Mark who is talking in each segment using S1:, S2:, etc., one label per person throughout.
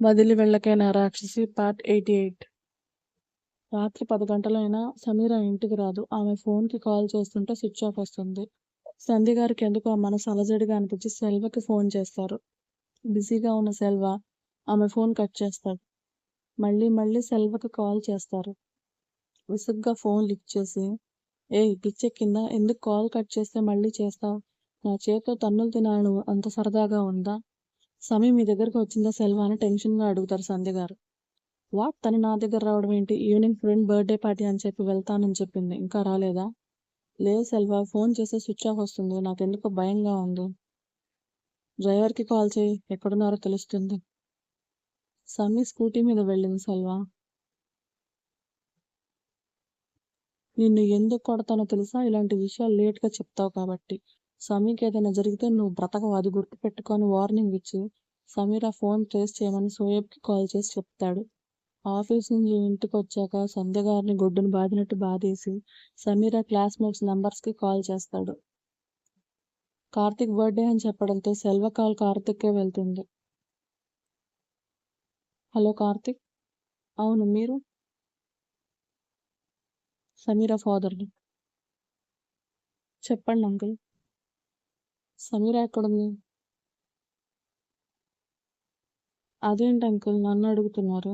S1: వదిలి వెళ్ళకైనా రాక్షసి part eighty eight. రాత్రి పది గంటలైనా సమీర ఇంటికి రాదు. ఆమె ఫోన్కి కాల్ చేస్తుంటే స్విచ్ ఆఫ్ వస్తుంది. సంధ్య గారికి ఎందుకు ఆ మనసు అలజడిగా అనిపించి సెల్వకి ఫోన్ చేస్తారు. బిజీగా ఉన్న సెల్వ ఆమె ఫోన్ కట్ చేస్తాడు. మళ్ళీ మళ్ళీ సెల్వకి కాల్ చేస్తారు. విసుగ్గా ఫోన్ లిఫ్ట్ చేసి ఏ పిచ్చే పిచ్చెక్కిందా ఎందుకు కాల్ కట్ చేస్తే మళ్ళీ చేస్తావు? నా చేతితో తన్నులు తినాలను అంత సరదాగా ఉందా? సమీ మీ దగ్గరకు వచ్చిందా సెల్వా అని టెన్షన్గా అడుగుతారు సంధ్య గారు. వాట్? తను నా దగ్గర రావడం ఏంటి? ఈవినింగ్ ఫ్రెండ్ బర్త్డే పార్టీ అని చెప్పి వెళ్తానని చెప్పింది. ఇంకా రాలేదా? లేదు సెల్వా ఫోన్ చేస్తే స్విచ్ ఆఫ్ వస్తుంది. నాకెందుకో భయంగా ఉంది. డ్రైవర్కి కాల్ చేయి. ఎక్కడున్నారో తెలుస్తుంది. సమీ స్కూటీ మీద వెళ్ళింది సెల్వా. నిన్ను ఎందుకు కొడతానో తెలుసా? ఇలాంటి విషయాలు లేట్గా చెప్తావు కాబట్టి. సమీకి ఏదైనా జరిగితే నువ్వు బ్రతకవు అది గుర్తుపెట్టుకొని వార్నింగ్ ఇచ్చి సమీర ఫోన్ ట్రేస్ చేయమని సోయబ్కి కాల్ చేసి చెప్తాడు. ఆఫీస్ నుంచి ఇంటికి వచ్చాక సంధ్య గారిని గొడ్డును బాదినట్టు బాధేసి సమీర క్లాస్మేట్స్ నంబర్స్కి కాల్ చేస్తాడు. కార్తిక్ బర్త్డే అని చెప్పడంతో సెల్వ కాల్ కార్తిక్కే వెళ్తుంది. హలో కార్తిక్. అవును మీరు? సమీర ఫాదర్ని. చెప్పండి అంకుల్. సమీర ఎక్కడుంది? అదేంటి అంకుల్ నన్ను అడుగుతున్నారు.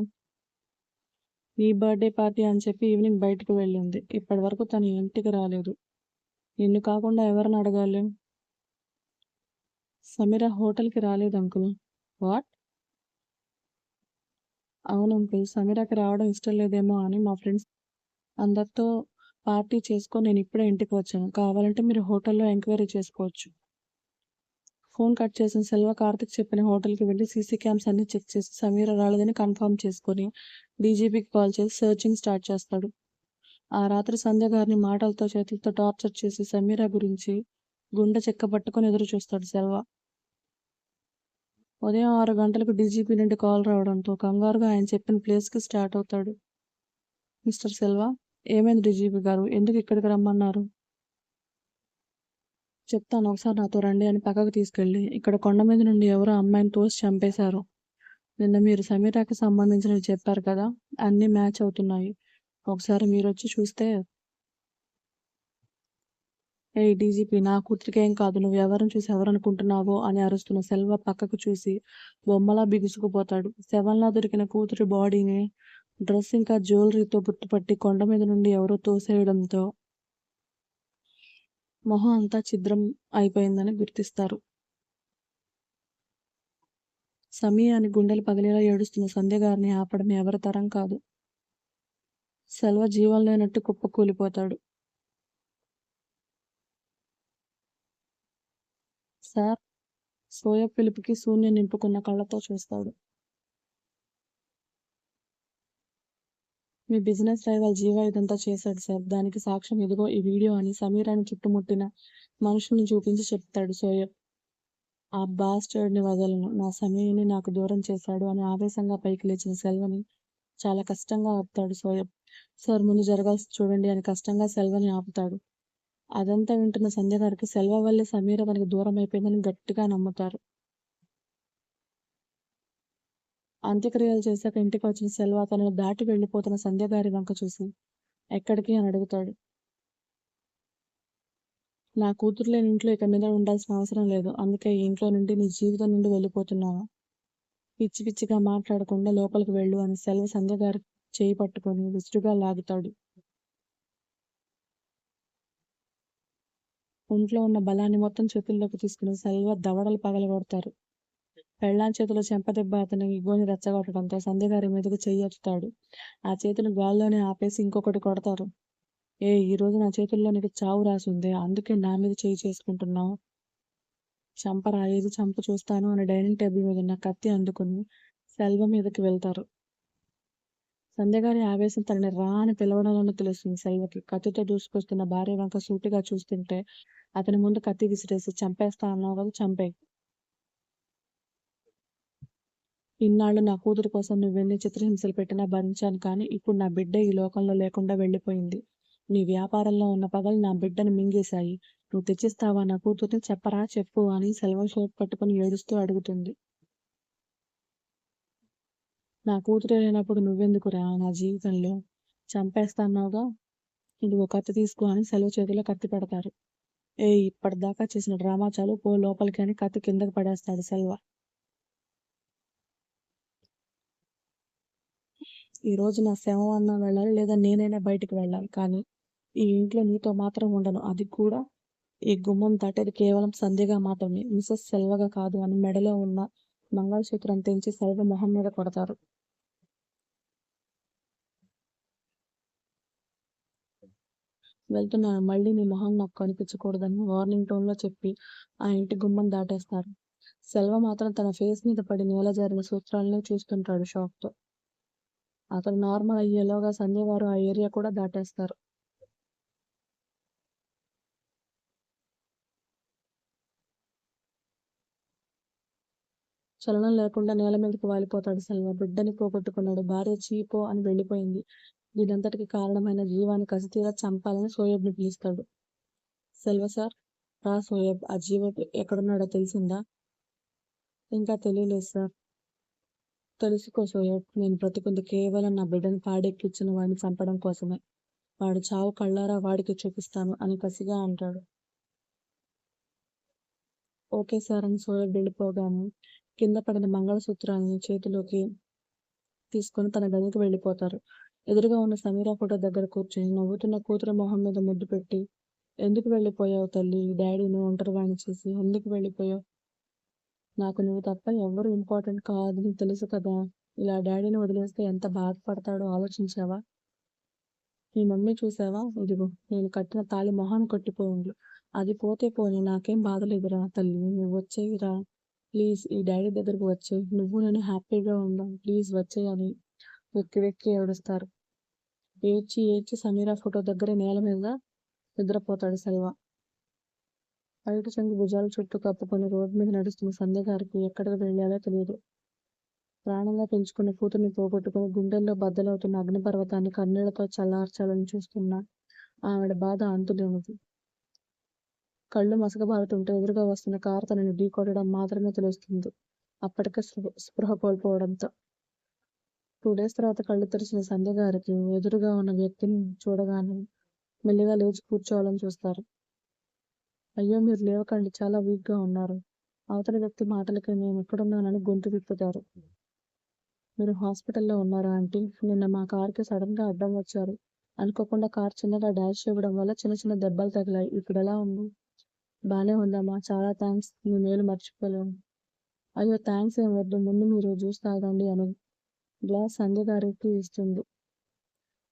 S1: నీ బర్త్డే పార్టీ అని చెప్పి ఈవినింగ్ బయటకు వెళ్ళింది. ఇప్పటి వరకు తను ఇంటికి రాలేదు. నిన్ను కాకుండా ఎవరిని అడగాలి? సమీర హోటల్కి రాలేదు అంకుల్. వాట్? అవును అంకుల్ సమీరాకి రావడం ఇష్టం లేదేమో అని మా ఫ్రెండ్స్ అందరితో పార్టీ చేసుకొని నేను ఇప్పుడే ఇంటికి వచ్చాను. కావాలంటే మీరు హోటల్లో ఎంక్వైరీ చేసుకోవచ్చు. ఫోన్ కట్ చేసిన సెల్వ కార్తిక్ చెప్పిన హోటల్కి వెళ్ళి సీసీ క్యామ్స్ అన్ని చెక్ చేసి సమీర రాలేదని కన్ఫర్మ్ చేసుకొని డీజీపీకి కాల్ చేసి సర్చింగ్ స్టార్ట్ చేస్తాడు. ఆ రాత్రి సంధ్య గారిని మాటలతో చేతులతో టార్చర్ చేసి సమీర గురించి గుండె చెక్క పట్టుకొని ఎదురు చూస్తాడు సెల్వ. ఉదయం ఆరు గంటలకు డీజీపీ నుండి కాల్ రావడంతో కంగారుగా ఆయన చెప్పిన ప్లేస్కి స్టార్ట్ అవుతాడు. మిస్టర్ సెల్వ ఏమైంది డీజీపీ గారు? ఎందుకు ఇక్కడికి రమ్మన్నారు? చెప్తాను ఒకసారి నాతో రండి అని పక్కకు తీసుకెళ్ళి ఇక్కడ కొండ మీద నుండి ఎవరో అమ్మాయిని తోసి చంపేశారు. నిన్న మీరు సమీరాకి సంబంధించినవి చెప్పారు కదా అన్నీ మ్యాచ్ అవుతున్నాయి. ఒకసారి మీరు వచ్చి చూస్తే ఏ డీజీపీ నా కూతురికేం ఏం కాదు నువ్వు ఎవరిని చూసి ఎవరనుకుంటున్నావో అని అరుస్తున్న సెల్వ పక్కకు చూసి బొమ్మలా బిగుసుకుపోతాడు. శవంలా దొరికిన కూతురి బాడీని డ్రెస్ ఇంకా జ్యువెలరీతో గుర్తుపట్టి కొండ మీద నుండి ఎవరో తోసేయడంతో మొహం అంతా ఛిద్రం అయిపోయిందని గుర్తిస్తారు. సమీ అని గుండెలు పగిలేలా ఏడుస్తున్న సంధ్య గారిని ఆపడం ఎవరి తరం కాదు. సెల్వ జీవం లేనట్టు కుప్పకూలిపోతాడు సార్ సోయ పిలుపుకి శూన్యం నింపుకున్న కళ్ళతో చూస్తాడు. మీ బిజినెస్ రైవల్ జీవ ఇదంతా చేశాడు సార్. దానికి సాక్ష్యం ఇదిగో ఈ వీడియో అని సమీరాని చుట్టుముట్టిన మనుషుల్ని చూపించి చెప్తాడు. సోయబ్ ఆ బాస్టర్డ్ని వదలను. నా సమీని నాకు దూరం చేశాడు అని ఆవేశంగా పైకి లేచిన సెల్వని చాలా కష్టంగా ఆపుతాడు సోయబ్ సార్ ముందు జరగాల్సి చూడండి అని కష్టంగా సెల్వని ఆపుతాడు. అదంతా వింటున్న సంధ్య గారికి సెల్వ వల్లే సమీర మనకి దూరం అయిపోయిందని గట్టిగా నమ్ముతారు. అంత్యక్రియలు చేశాక ఇంటికి వచ్చిన సెల్వ తనను దాటి వెళ్ళిపోతున్న సంధ్య గారి వంక చూసి ఎక్కడికి అని అడుగుతాడు. నా కూతురు లేని ఇంట్లో ఇక మీద ఉండాల్సిన అవసరం లేదు. అందుకే ఈ ఇంట్లో నుండి నీ జీవితం నుండి వెళ్ళిపోతున్నావా? పిచ్చి పిచ్చిగా మాట్లాడకుండా లోపలికి వెళ్ళు అని సెల్వ సంధ్య చేయి పట్టుకొని విసురుగా లాగుతాడు. ఒంట్లో ఉన్న బలాన్ని మొత్తం చేతుల్లోకి తీసుకుని సెల్వ దవడలు పగలగొడతారు. పెళ్ళాం చేతిలో చెంపదెబ్బ అతని ఇగోని రెచ్చగొట్టడంతో సంధ్య గారి మీదకు చెయ్యి ఆ చేతిని గాల్లోనే ఆపేసి ఇంకొకటి కొడతారు. ఏ ఈ రోజు నా చేతుల్లో నీకు చావు రాసింది. అందుకే నా మీద చేయి చేసుకుంటున్నావు. చంప రాయేది చంప చూస్తాను అని డైనింగ్ టేబుల్ మీద ఉన్న కత్తి అందుకుని సెల్వ మీదకి వెళ్తారు. సంధ్య గారి ఆవేశం తనని రా అని పిలవడంలోనే తెలుస్తుంది సెల్వకి. కత్తితో దూసుకొస్తున్న భార్య వంక సూటిగా చూస్తుంటే అతని ముందు కత్తి విసిరేసి చంపేస్తా అన్నావు కదా చంపే ఇన్నాళ్ళు నా కూతురు కోసం నువ్వెన్ని చిత్రహింసలు పెట్టినా భరించాను కానీ ఇప్పుడు నా బిడ్డ ఈ లోకంలో లేకుండా వెళ్ళిపోయింది. నీ వ్యాపారంలో ఉన్న పగలు నా బిడ్డను మింగేశాయి. నువ్వు తెచ్చిస్తావా నా కూతుర్ని? చెప్పరా చెప్పు అని సెలవు షర్ట్ పట్టుకుని ఏడుస్తూ అడుగుతుంది. నా కూతురు లేనప్పుడు నువ్వెందుకురా నా జీవితంలో? చంపేస్తాన్నావుగా? ఒక కత్తి తీసుకో అని సెలవు చేతిలో కత్తి పెడతారు. ఏ ఇప్పటిదాకా చేసిన డ్రామా చాలు పో లోపలికి అని కత్తి కిందకి పడేస్తాడు సెల్వ. ఈ రోజు నా శవం అన్నా వెళ్ళాలి లేదా నేనైనా బయటికి వెళ్ళాలి. కానీ ఈ ఇంట్లో నీతో మాత్రం ఉండను. అది కూడా ఈ గుమ్మం దాటేది కేవలం సంధ్యగా మాత్రమే. మిసెస్ సెల్వగా కాదు అని మెడలో ఉన్న మంగళసూత్రం తెంచి సెల్వ మొహం మీద కొడతారు. వెళ్తున్నాను మళ్ళీ నీ మొహం నాకు కనిపించకూడదని వార్నింగ్ టోన్లో చెప్పి ఆ ఇంటి గుమ్మం దాటేస్తారు. సెల్వ మాత్రం తన ఫేస్ మీద పడి నేల జారిన సూత్రాలనే చూస్తుంటాడు షాక్తో. అతను నార్మల్ అయ్యేలోగా సంజయ్ గారు ఆ ఏరియా కూడా దాటేస్తారు. చలనం లేకుండా నేల మీదకి వాలిపోతాడు సెల్వ. బిడ్డని పోగొట్టుకున్నాడు. భార్య చీపో అని వెళ్ళిపోయింది దీనంతటికి కారణమైన జీవాన్ని కసితీరా చంపాలని సోయబ్ని పిలుస్తాడు. సెల్వ సార్ రా సోయబ్. ఆ జీవ ఎక్కడున్నాడో తెలిసిందా? ఇంకా తెలియలేదు సార్. తెలుసుకో సోయబ్ నేను బ్రతికుంది కేవలం నా బిడ్డను పాడెక్కిచ్చిన వాడిని చంపడం కోసమే. వాడు చావు కళ్ళారా వాడికి చూపిస్తాను అని కసిగా అంటాడు. ఓకే సార్ అని సోయబ్ వెళ్ళిపోగానే కింద పడిన మంగళసూత్రాన్ని చేతిలోకి తీసుకొని తన గదికి వెళ్ళిపోతారు. ఎదురుగా ఉన్న సమీరా ఫోటో దగ్గర కూర్చొని నవ్వుతున్న కూతురు మొహం మీద ముద్దు పెట్టి ఎందుకు వెళ్ళిపోయావు తల్లి? డాడీని ఒంటరివాణి చేసి ఎందుకు వెళ్ళిపోయావు? నాకు నువ్వు తప్ప ఎవరు ఇంపార్టెంట్ కాదని తెలుసు కదా. ఇలా డాడీని వదిలేస్తే ఎంత బాధపడతాడో ఆలోచించావా? మీ మమ్మీ చూసావా? ఇదిగో నేను కట్టిన తాళి మొహాన్ని కొట్టిపోయింది అది పోతే పోని నాకేం బాధలేదురా తల్లి. నువ్వు వచ్చేయిరా ప్లీజ్ ఈ డాడీ దగ్గరకు వచ్చేయి. నువ్వు నేను హ్యాపీగా ఉందాం ప్లీజ్ వచ్చేయి అని వెక్కి వెక్కి ఏడుస్తారు. ఏడ్చి ఏడ్చి సమీరా ఫోటో దగ్గర నేల మీద నిద్రపోతాడు సెల్వా అరటి చెంగు భుజాల చుట్టూ కప్పుకొని రోడ్డు మీద నడుస్తున్న సంధ్య గారికి ఎక్కడికి వెళ్ళాలో తెలియదు. ప్రాణంగా పెంచుకున్న కూతుర్ని పోగొట్టుకుని గుండెల్లో బద్దలవుతున్న అగ్నిపర్వతాన్ని కన్నీళ్ళతో చల్లార్చాలని చూస్తున్న ఆవిడ బాధ అంతులేనిది. కళ్ళు మసకబారుతుంటే ఎదురుగా వస్తున్న కారు తనని ఢీకొట్టడం మాత్రమే తెలుస్తుంది. అప్పటికే స్పృహ స్పృహ కోల్పోవడంతో. టూ డేస్ తర్వాత కళ్ళు తెరిచిన సంధ్య గారికి ఎదురుగా ఉన్న వ్యక్తిని చూడగానే మెల్లిగా లేచి కూర్చోవాలని చూస్తారు. అయ్యో మీరు లేవకండి. చాలా వీక్గా ఉన్నారు. అవతల వ్యక్తి మాటలకి నేను ఎక్కడున్నానని గొంతు విప్పుతారు మీరు హాస్పిటల్లో ఉన్నారా ఆంటీ? నిన్న మా కార్కి సడన్గా అడ్డం వచ్చారు. అనుకోకుండా కార్ చిన్నగా డాష్ ఇవ్వడం వల్ల చిన్న చిన్న దెబ్బలు తగిలాయి. ఇప్పుడు ఎలా ఉంది? బాగానే ఉందమ్మా. చాలా థ్యాంక్స్ మీ మేలు మర్చిపోలేము అయ్యో థ్యాంక్స్ ఏం వద్దు. ముందు మీరు జ్యూస్ తాగండి అని గ్లాస్ సంధ్య గారికి ఇస్తుంది.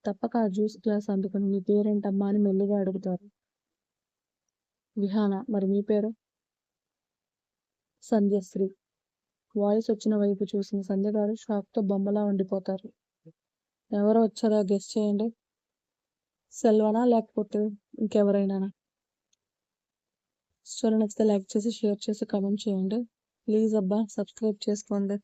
S1: తప్పక ఆ జ్యూస్ గ్లాస్ అందుకుని మీ పేరేంటమ్మా అని మెల్లిగా అడుగుతారు. విహాన. మరి మీ పేరు? సంధ్యశ్రీ. వాయిస్ వచ్చిన వైపు చూసిన సంధ్య గారు షాక్తో బొమ్మలా ఉండిపోతారు. ఎవరు వచ్చారో గెస్ట్ చేయండి. సెల్వనా లేకపోతే ఇంకెవరైనా స్టోరీ నచ్చితే లైక్ చేసి షేర్ చేసి కమెంట్ చేయండి. ప్లీజ్ అబ్బా సబ్స్క్రైబ్ చేసుకోండి.